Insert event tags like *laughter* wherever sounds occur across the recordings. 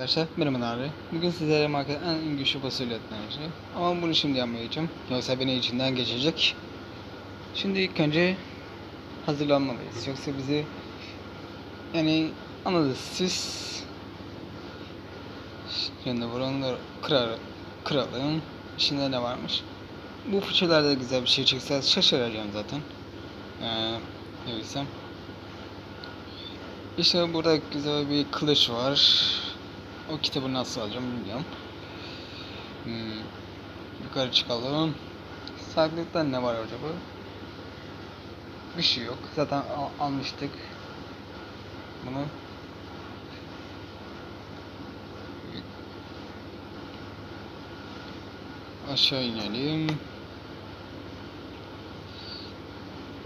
Arkadaşlar merhaba abi. Bugün sizlere market en güçlü fasulye tanıyacağım. Ama bunu şimdi yapmayacağım. Yoksa beni içinden geçecek. Şimdi ilk önce hazırlanmalıyız. Yoksa bizi yani anladınız siz. Şimdi buraları kırar, kıralım. İçinde ne varmış? Bu fıçılarda güzel bir şey çıksa şaşıracağım zaten. Ee, ne bilsem. İşte burada güzel bir kılıç var. O kitabı nasıl alacağım bilmiyorum. Hmm. Yukarı çıkalım. Saklıkta ne var acaba? Bir şey yok. Zaten al- almıştık. Bunu. Aşağı inelim.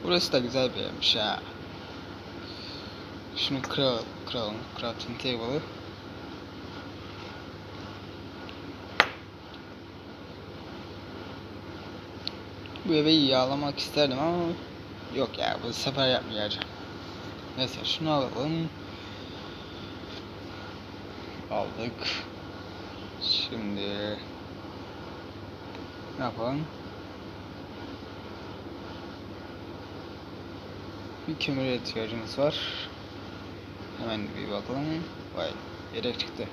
Burası da güzel bir yermiş ha. Şunu kıralım, kıralım. Crafting table'ı. Eve yağlamak isterdim ama yok ya bu sefer yapmayacağım. Neyse şunu alalım. Aldık. Şimdi ne yapalım? Bir kömüre ihtiyacımız var. Hemen bir bakalım. Vay yedek çıktı.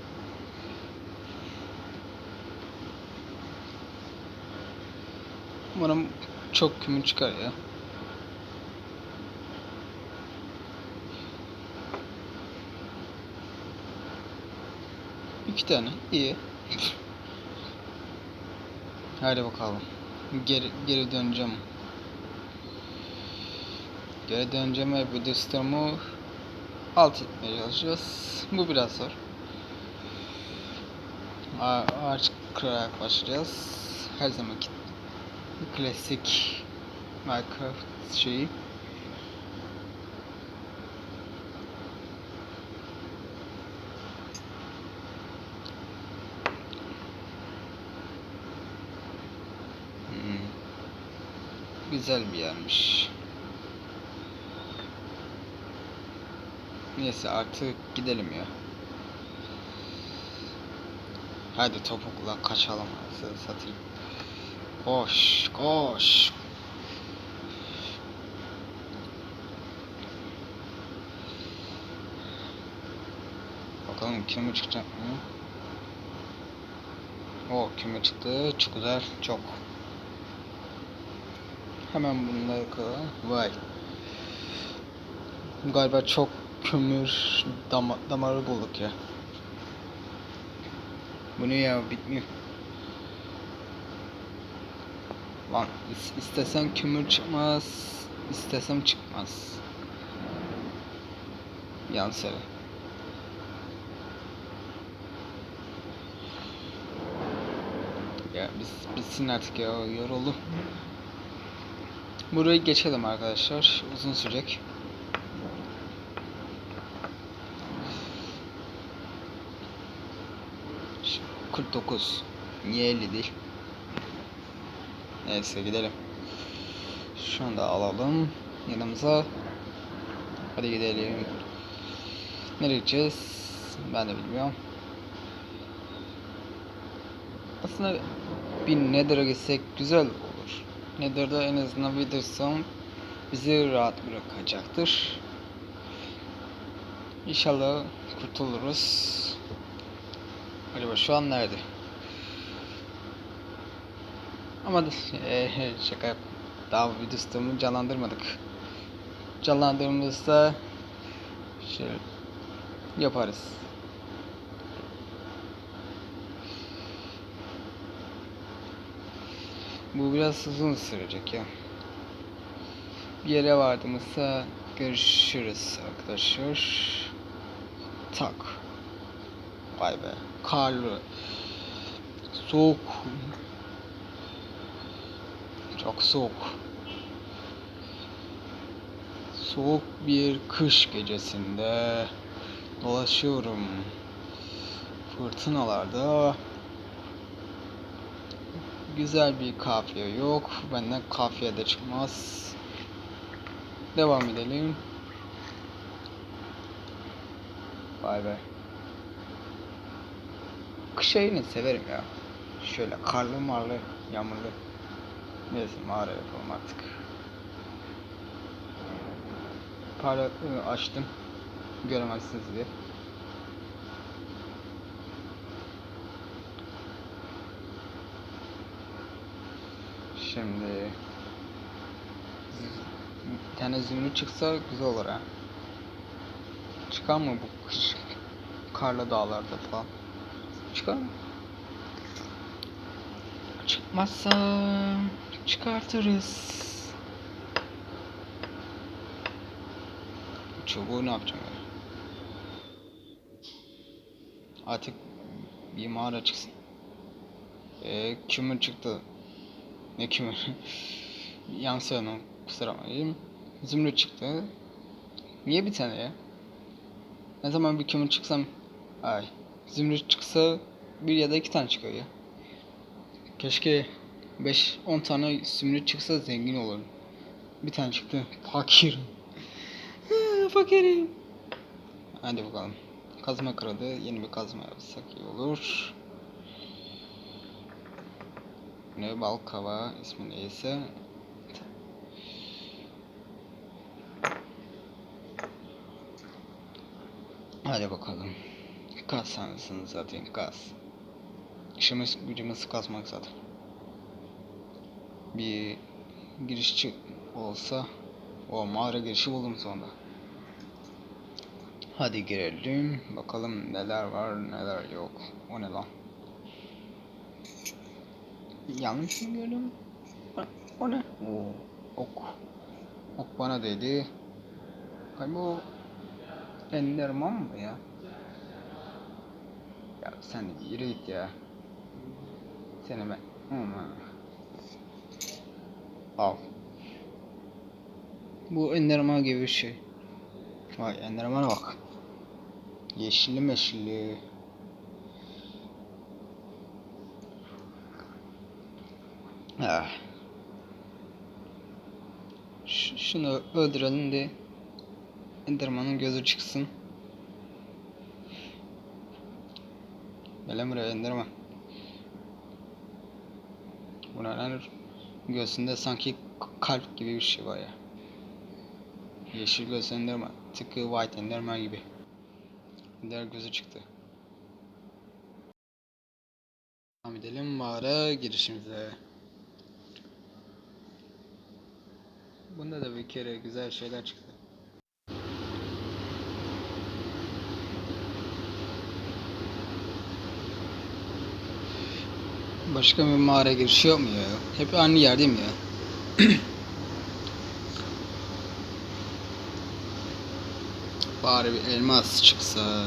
Umarım çok kömür çıkar ya. İki tane iyi. *laughs* Hadi bakalım. Geri, geri döneceğim. Geri döneceğim ve bu düstumu alt etmeye çalışacağız. Bu biraz zor. Ağaç kırarak başlayacağız. Her zamanki klasik Minecraft şeyi. Hmm. Güzel bir yermiş. Neyse artık gidelim ya. Hadi topukla kaçalım. Satayım. Koş, koş. Bakalım kimi çıkacak mı? O kimi çıktı? Çok güzel, çok. Hemen bunları kıralım. Vay. Galiba çok kömür dama damarı bulduk ya. Bu ne ya bitmiyor. İs- istesem kömür çıkmaz, istesem çıkmaz. Yan sıra. Ya biz bitsin artık ya yoruldum. Burayı geçelim arkadaşlar. Uzun sürecek. Şu 49. Niye 50 değil? Neyse gidelim. Şunu da alalım yanımıza. Hadi gidelim. Nereye gideceğiz? Ben de bilmiyorum. Aslında bir Nether'a gitsek güzel olur. Nether'da en azından Witherstorm bizi rahat bırakacaktır. İnşallah kurtuluruz. Acaba şu an nerede? Ama eee şaka yap. Daha Witherstorm'u canlandırmadık. Canlandırdığımızda şey yaparız. Bu biraz uzun sürecek ya. Bir yere vardığımızda görüşürüz arkadaşlar. Tak. Vay be. Karlı. Soğuk. Çok soğuk. Soğuk bir kış gecesinde dolaşıyorum. Fırtınalarda güzel bir kafiye yok. Benden kafiye de çıkmaz. Devam edelim. Vay be. kış ayını severim ya. Şöyle karlı marlı, yağmurlu. Neyse mağara yapalım artık. Parlaklığı açtım. Göremezsiniz diye. Şimdi bir tane zümrüt çıksa güzel olur ha. Çıkar mı bu kış karlı dağlarda falan? Çıkar mı? Çıkmazsa çıkartırız. Çubuğu ne yapacağım ben? Artık bir mağara çıksın. Ee, kümür çıktı. Ne kümür? *laughs* Yansıyanım kusura bakmayın. Zümrüt çıktı. Niye bir tane ya? Ne zaman bir kümür çıksam ay zümrüt çıksa bir ya da iki tane çıkıyor ya. Keşke 5-10 tane zümrüt çıksa zengin olurum. Bir tane çıktı. Fakir. Fakirim. Hadi bakalım. Kazma kırıldı. Yeni bir kazma yapsak iyi olur. Ne bal kava ismi neyse. Hadi bakalım. Kaz sanırsınız zaten kaz. İşimiz gücümüz kazmak zaten. Bir girişçi olsa o mağara girişi buldum sonunda. Hadi girelim. Bakalım neler var neler yok. O ne lan? Yanlış mı gördüm? O- ne? Oo, ok. Ok bana değdi. Ay bu Enderman mı ya? Ya sen yürü git ya. Seni ben... Aman. Al. Bu Enderman gibi bir şey. Vay Enderman'a bak. Yeşilli meşilli. Ah. Ş- şunu öldürelim de Enderman'ın gözü çıksın. Gel buraya Enderman. Bu ne lan? Göğsünde sanki kalp gibi bir şey var ya. Yeşil göz Enderman. Tıpkı White Enderman gibi. Ender gözü çıktı. Devam edelim mağara girişimize. Bunda da bir kere güzel şeyler çıktı. Başka bir mağara girişi yok mu ya? Hep aynı yerdeyim ya. *clears throat* Bari bir elmas çıksa.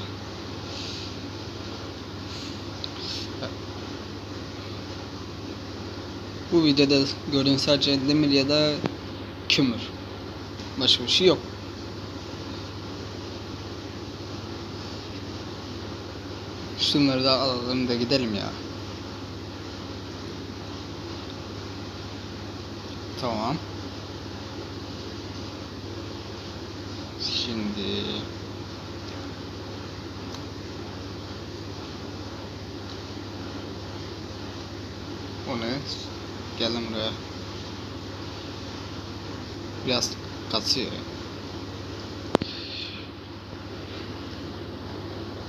Bu videoda gördüğün sadece demir ya da kömür. Başka bir şey yok. Şunları da alalım da gidelim ya. Tamam. Şimdi o ne? Gel lan buraya. Biraz kasıyor.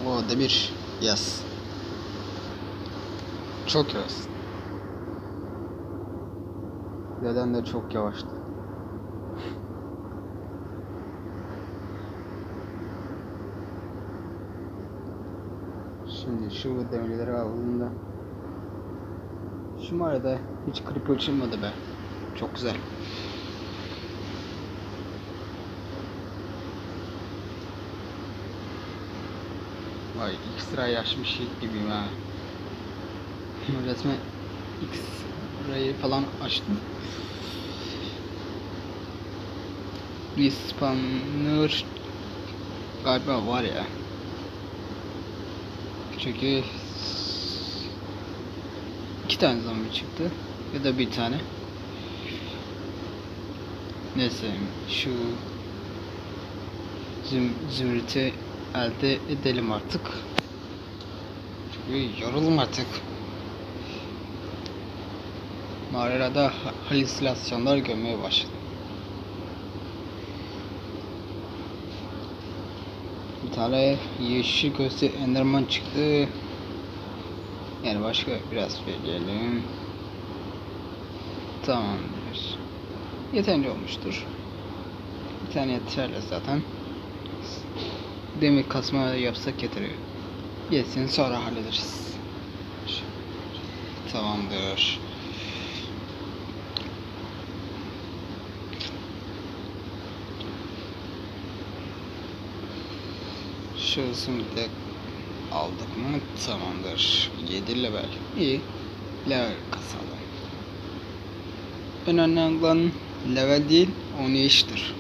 O demir. Yes. Çok yavaş. Neden de çok yavaştı. Şimdi şu demirleri aldığımda şu arada hiç kırık ölçülmedi be. Çok güzel. Vay ilk sırayı açmış gibiyim ha. Resmen X rayı falan açtım. Respawner galiba var ya. Çünkü iki tane zombi çıktı ya da bir tane. Neyse şu züm zümrütü elde edelim artık. Çünkü yorulum artık. Mağarada ha- halüsinasyonlar görmeye başladım. Bir tane yeşil gözlü Enderman çıktı. Yani başka biraz bekleyelim. Tamamdır. Yeterince olmuştur. Bir tane yeterli zaten. Demir kasma yapsak yeteriyor. Yesin sonra hallederiz. Tamamdır. Şurasını da aldık mı? Tamamdır. 7 level. İyi. Level kasalım. Önemli olan level değil, oynayıştır.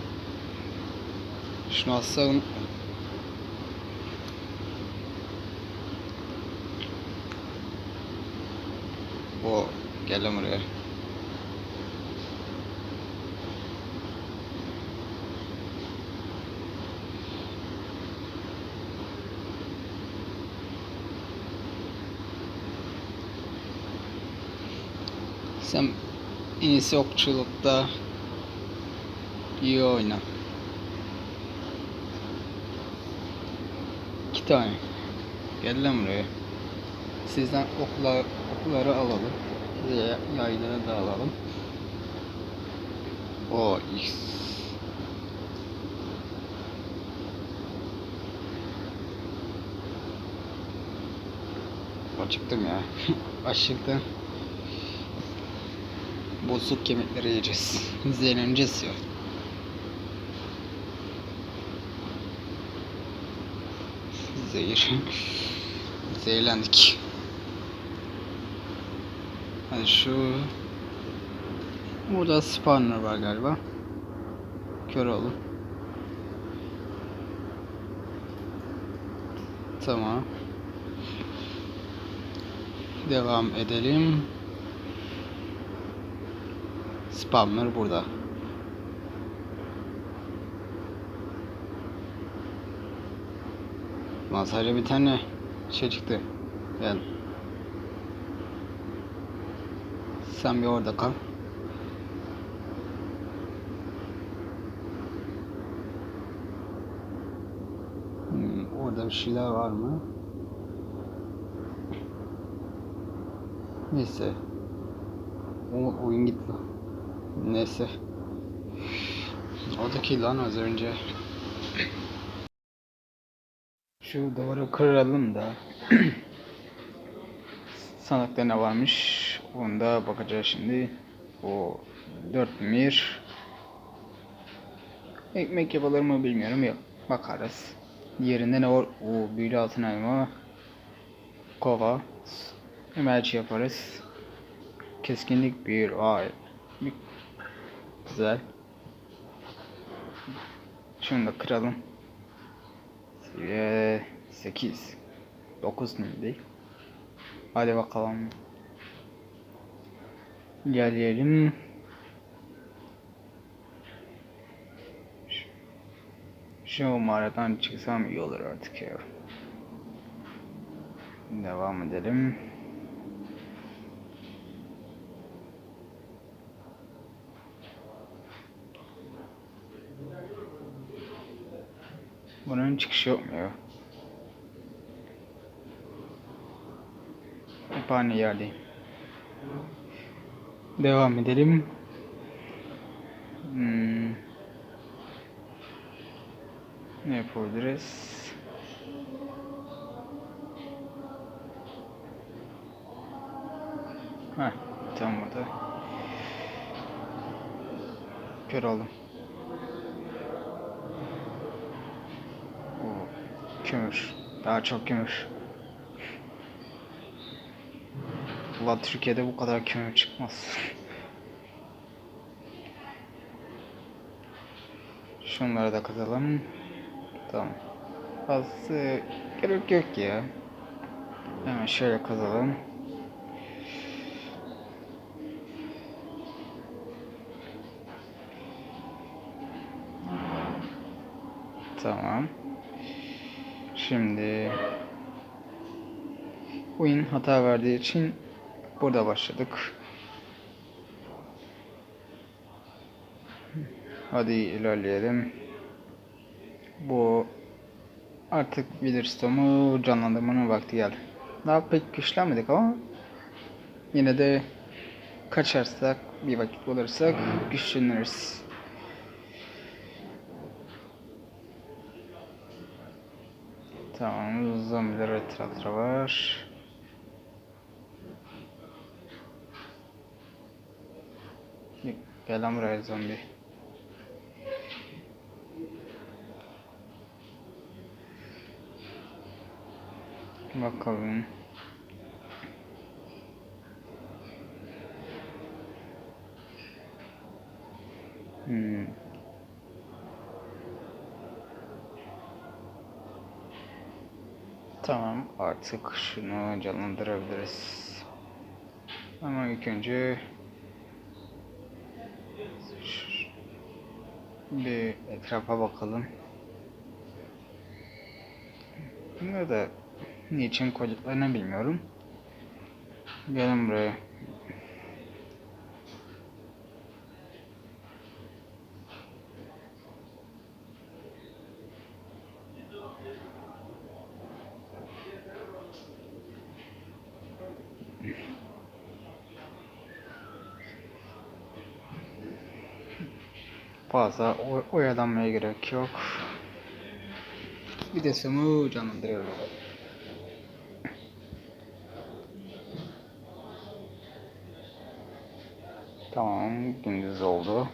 Şunu unutma. O gel buraya. Sen en iyisi okçulukta iyi oyna. İki tane. Gel lan buraya. Sizden oklar, okları alalım. Size yayları da alalım. O X. Acıktım ya. *laughs* Açlıktan. Bozuk kemikleri yiyeceğiz. Zehirleneceğiz ya. Zehir. Zehirlendik. Hadi şu... Burada spawner var galiba. Kör olun. Tamam. Devam edelim. Spawner burada. Lan sadece bir tane şey çıktı. Gel. Sen bir orada kal. Hmm, orada bir şeyler var mı? Neyse. O oyun gitti. Neyse. Oradaki lan az önce. Şu duvarı kıralım da. *clears throat* Sandıkta ne varmış? Onda bakacağız şimdi. O 4 mir. Ekmek yapılır mı bilmiyorum. Yok. Bakarız. Diğerinde ne var? O büyülü altın elma. Kova. Emelci yaparız. Keskinlik bir. Vay. Güzel. Şunu da kıralım. Seviye 8. 9 değil. Hadi bakalım. Gelelim. Şu mağaradan çıksam iyi olur artık ya. Devam edelim. Bunun çıkışı yok mu ya? Hep aynı yerdeyim. Devam edelim. Hmm. Ne yapabiliriz? Heh, tam burada. Kör oldum. Oo, Daha çok kömür. Ulan Türkiye'de bu kadar kömür çıkmaz. Şunları da kazalım. Tamam. Fazla gerek yok ya. Hemen şöyle kazalım. Tamam. Şimdi oyun hata verdiği için burada başladık. Hadi ilerleyelim. Bu artık Witherstorm'u canlandırmanın vakti geldi. Daha pek güçlenmedik ama yine de kaçarsak bir vakit bulursak güçleniriz. Tamam, zombiler etrafta var. Gel lan buraya zombi. Bakalım. Hmm. Tamam artık şunu canlandırabiliriz. Ama ilk önce bir etrafa bakalım. Bunları da niçin koyduklarını bilmiyorum. Gelin buraya. Fazla oy- oyalanmaya gerek yok. Sonu canlandırıyorum. Tamam, gündüz oldu.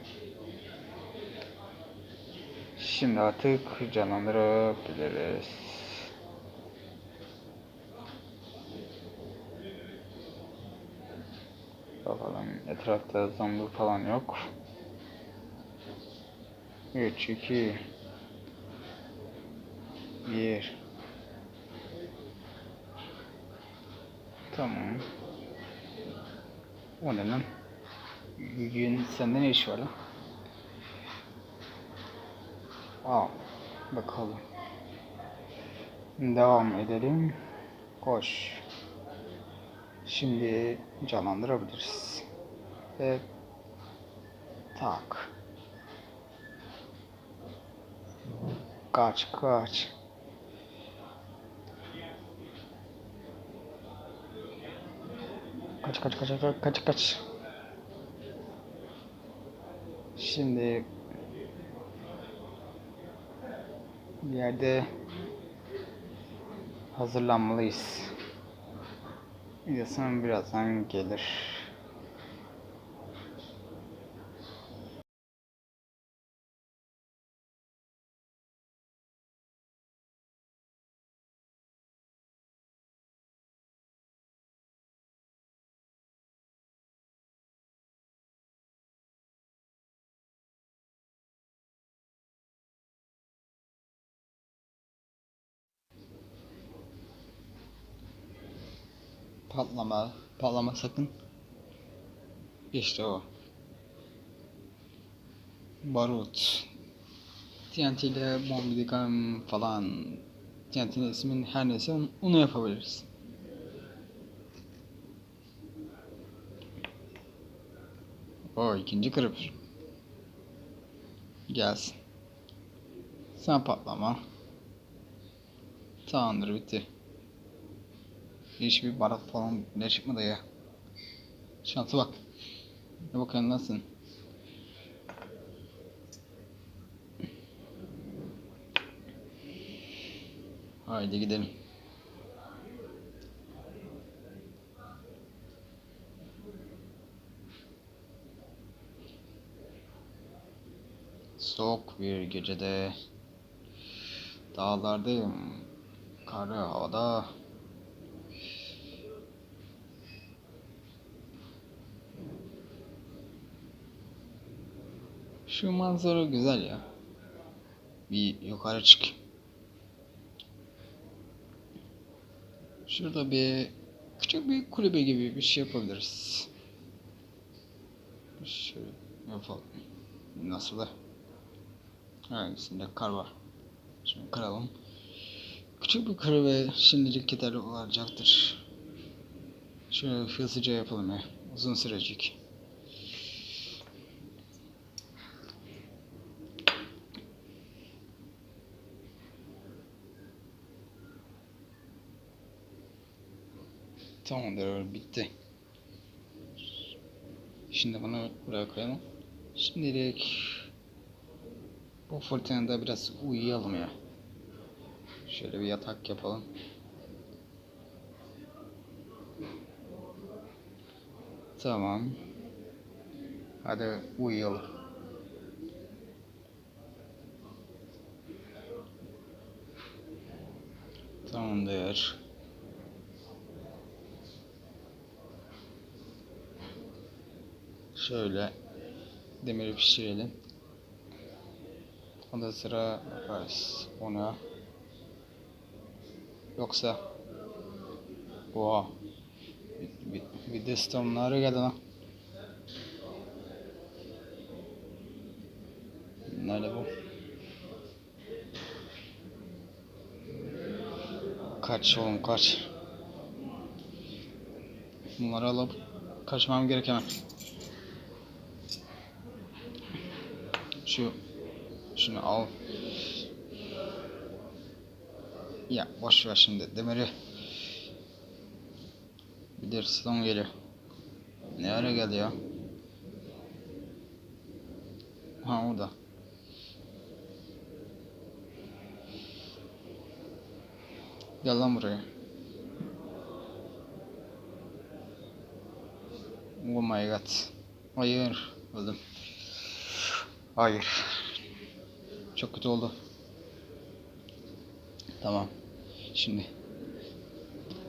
Şimdi artık canlandırabiliriz. Bakalım etrafta zombi falan yok. 3, 2, 1. Tamam. O ne lan? Gün sende ne iş var lan? Aa, bakalım. Devam edelim. Koş. Şimdi canlandırabiliriz. Ve tak. Kaç kaç. Kaç kaç kaç kaç kaç. Şimdi bir yerde hazırlanmalıyız. Videosun birazdan gelir. Patlama, patlama sakın. İşte o. Barut. TNT ile bombardikam falan. TNT'nin ismin her neyse onu- yapabiliriz. O ikinci creeper. Gelsin. Sen patlama. Tamamdır bitti. Hiçbir barat falan ne çıkmadı ya. Şansa bak. Ne bakıyorsun nasıl? Haydi gidelim. Soğuk bir gecede dağlardayım. Karlı havada Şu manzara güzel ya. Bir yukarı çık. Şurada bir küçük bir kulübe gibi bir şey yapabiliriz. Şöyle yapalım. Nasıl da? Evet, üstünde kar var. Şimdi kıralım. Küçük bir kulübe şimdilik yeterli olacaktır. Şöyle hızlıca yapalım ya. Uzun sürecek. Tamamdır bitti. Şimdi bunu buraya koyalım. Şimdilik bu fırtınada biraz uyuyalım ya. Şöyle bir yatak yapalım. Tamam. Hadi uyuyalım. Tamamdır. Şöyle demiri pişirelim. Ondan sıra yaparız ona. Yoksa Oha. Bir, bir, bir de stormları geldi lan. Nerede bu? Kaç oğlum kaç. Bunları alıp kaçmam gerek hemen. Şu şunu al. Ya boş ver şimdi demiri. Bir de Stone geliyor. Ne ara geldi ya? Ha orada. Gel lan buraya. Oh my god. Hayır. Öldüm. Hayır. Çok kötü oldu. Tamam. Şimdi.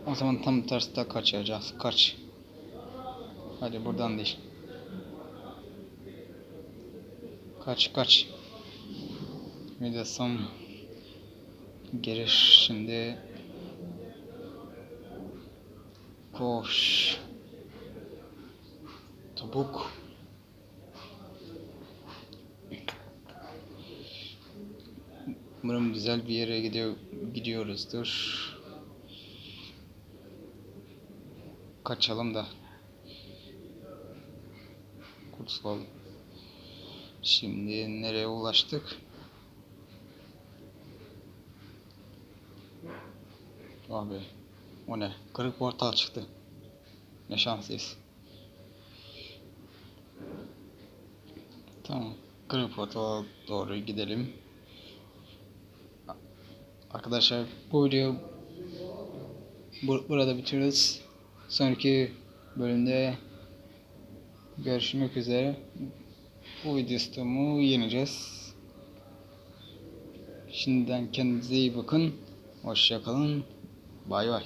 O zaman tam terste kaçacağız. Kaç. Hadi buradan değil. Kaç kaç. De son giriş şimdi. Koş. Topuk. Umarım güzel bir yere gidiyor gidiyoruzdur. Kaçalım da. Kurtulalım. Şimdi nereye ulaştık? Abi o ne? Kırık portal çıktı. Ne şanslıyız. Tamam. Kırık portala doğru gidelim. Arkadaşlar bu video bu, burada bitiriyoruz. Sonraki bölümde görüşmek üzere. Bu videomu yeneceğiz. Şimdiden kendinize iyi bakın. Hoşça kalın. Bay bay.